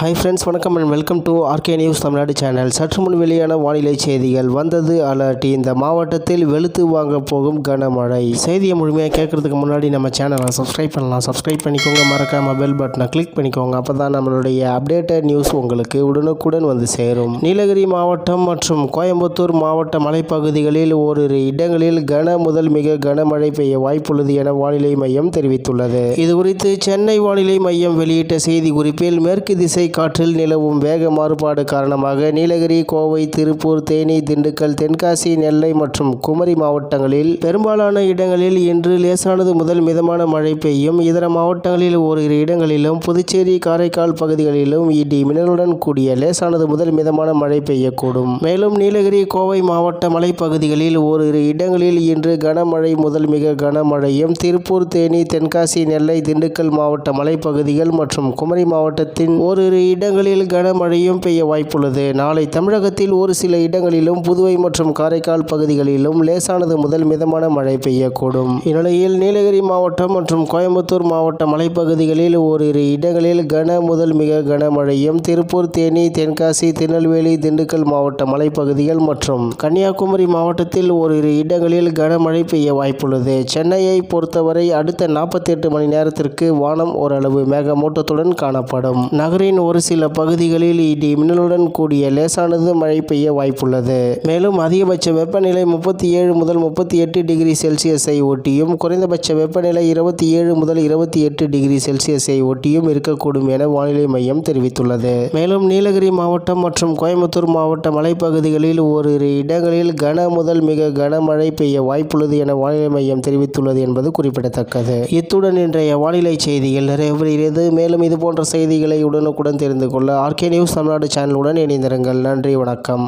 Hi friends வணக்கம் and welcome to RK news Tamil Nadu channel சற்று முன் வெளியான வானிலை செய்திகள். வந்தது அலர்ட் இந்த மாவட்டத்தில் வெளுத்து வாங்க போகும் கனமழை. செய்தியை முழுமையாக கேட்கறதுக்கு முன்னாடி நம்ம சேனலை சப்ஸ்கிரைப் பண்ணலாம். சப்ஸ்கிரைப் பண்ணிக்கோங்க. மறக்காம பெல் பட்டனை கிளிக் பண்ணிக்கோங்க. அப்போ தான் நம்மளுடைய அப்டேட்டட் நியூஸ் உங்களுக்கு உடனுக்குடன் வந்து சேரும். நீலகிரி மாவட்டம் மற்றும் கோயம்புத்தூர் மாவட்ட மலைப்பகுதிகளில் ஓரிரு இடங்களில் கன முதல் மிக கனமழை பெய்ய வாய்ப்புள்ளது என வானிலை மையம் தெரிவித்துள்ளது. இது குறித்து சென்னை வானிலை மையம் வெளியிட்ட செய்தி குறிப்பில் மேற்கு திசை காற்றில் நிலவும் வேக மாறுபாடு காரணமாக நீலகிரி கோவை திருப்பூர் தேனி திண்டுக்கல் தென்காசி நெல்லை மற்றும் குமரி மாவட்டங்களில் பெரும்பாலான இடங்களில் இன்று லேசானது முதல் மிதமான மழை பெய்யும். இதர மாவட்டங்களில் ஓரிரு இடங்களிலும் புதுச்சேரி காரைக்கால் பகுதிகளிலும் இடி மின்னலுடன் கூடிய லேசானது முதல் மிதமான மழை பெய்யக்கூடும். மேலும் நீலகிரி கோவை மாவட்ட மலைப்பகுதிகளில் ஓரிரு இடங்களில் இன்று கனமழை முதல் மிக கனமழையும். திருப்பூர் தேனி தென்காசி நெல்லை திண்டுக்கல் மாவட்ட மலைப்பகுதிகள் மற்றும் குமரி மாவட்டத்தின் ஓரிரு இடங்களில் கனமழையும் பெய்ய வாய்ப்புள்ளது. நாளை தமிழகத்தில் ஒரு சில இடங்களிலும் புதுவை மற்றும் காரைக்கால் பகுதிகளிலும் லேசானது முதல் மிதமான மழை பெய்யக்கூடும். இந்நிலையில் நீலகிரி மாவட்டம் மற்றும் கோயம்புத்தூர் மாவட்ட மலைப்பகுதிகளில் ஓரிரு இடங்களில் கன முதல் மிக கனமழையும் திருப்பூர் தேனி தென்காசி திருநெல்வேலி திண்டுக்கல் மாவட்ட மலைப்பகுதிகள் மற்றும் கன்னியாகுமரி மாவட்டத்தில் ஓரிரு இடங்களில் கனமழை பெய்ய வாய்ப்புள்ளது. சென்னையை பொறுத்தவரை அடுத்த நாற்பத்தி எட்டு மணி நேரத்திற்கு வானம் ஓரளவு மேகமூட்டத்துடன் காணப்படும். நகரின் ஒரு சில பகுதிகளில் இடி மின்னலுடன் கூடிய லேசானது மழை பெய்ய வாய்ப்புள்ளது. மேலும் அதிகபட்ச வெப்பநிலை முப்பத்தி ஏழு முதல் முப்பத்தி எட்டு டிகிரி செல்சியஸை ஒட்டியும் குறைந்தபட்ச வெப்பநிலை இருபத்தி ஏழு முதல் இருபத்தி எட்டு டிகிரி செல்சியஸை ஒட்டியும் இருக்கக்கூடும் என வானிலை மையம் தெரிவித்துள்ளது. மேலும் நீலகிரி மாவட்டம் மற்றும் கோயம்புத்தூர் மாவட்ட மலைப்பகுதிகளில் ஓரிரு இடங்களில் கன முதல் மிக கனமழை பெய்ய வாய்ப்புள்ளது என வானிலை மையம் தெரிவித்துள்ளது என்பது குறிப்பிடத்தக்கது. இத்துடன் இன்றைய வானிலை செய்திகள் நிறைவேறியது மேலும் இது போன்ற செய்திகளை உடனுக்குடன் தெரிந்து கொள்ள ஆர்கே நியூஸ் தமிழ்நாடு சேனலுடன் இணைந்திருங்கள். நன்றி வணக்கம்.